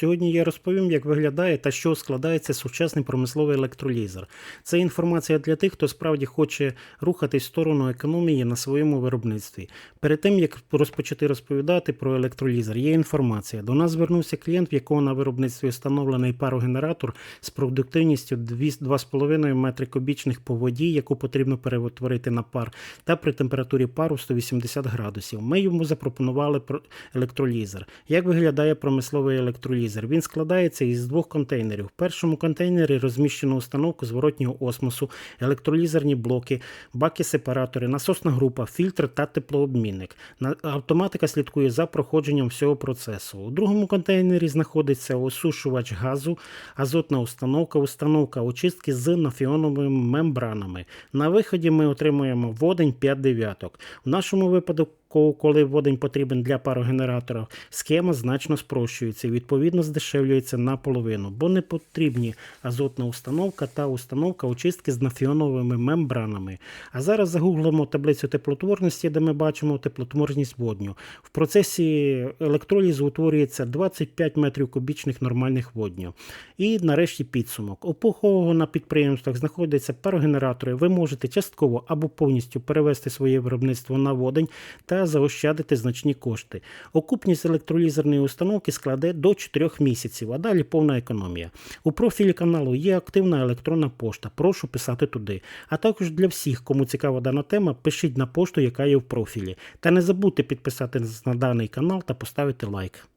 Сьогодні я розповім, як виглядає та що складається сучасний промисловий електролізер. Це інформація для тих, хто справді хоче рухатись в сторону економії на своєму виробництві. Перед тим як розпочати розповідати про електролізер, є інформація. До нас звернувся клієнт, в якого на виробництві встановлений парогенератор з продуктивністю 2,5 метри кубічних по воді, яку потрібно перетворити на пар, та при температурі пару 180 градусів. Ми йому запропонували про- електролізер. Як виглядає промисловий електролізер? Він складається із двох контейнерів. В першому контейнері розміщено установку зворотнього осмосу, електролізерні блоки, баки-сепаратори, насосна група, фільтр та теплообмінник. Автоматика слідкує за проходженням всього процесу. У другому контейнері знаходиться осушувач газу, азотна установка, установка очистки з нафіоновими мембранами. На виході ми отримуємо водень 5 дев'яток. В нашому випадку, коли водень потрібен для парогенератора, схема значно спрощується і відповідно здешевлюється наполовину, бо не потрібні азотна установка та установка очистки з нафіоновими мембранами. А зараз загуглимо таблицю теплотворності, де ми бачимо теплотворність водню. В процесі електролізу утворюється 25 метрів кубічних нормальних водню. І нарешті підсумок. Кого на підприємствах знаходяться парогенератори, ви можете частково або повністю перевести своє виробництво на водень та заощадити значні кошти. Окупність електролізерної установки складе до 4 місяців, а далі повна економія. У профілі каналу є активна електронна пошта. Прошу писати туди. А також для всіх, кому цікава дана тема, пишіть на пошту, яка є в профілі. Та не забудьте підписатись на даний канал та поставити лайк.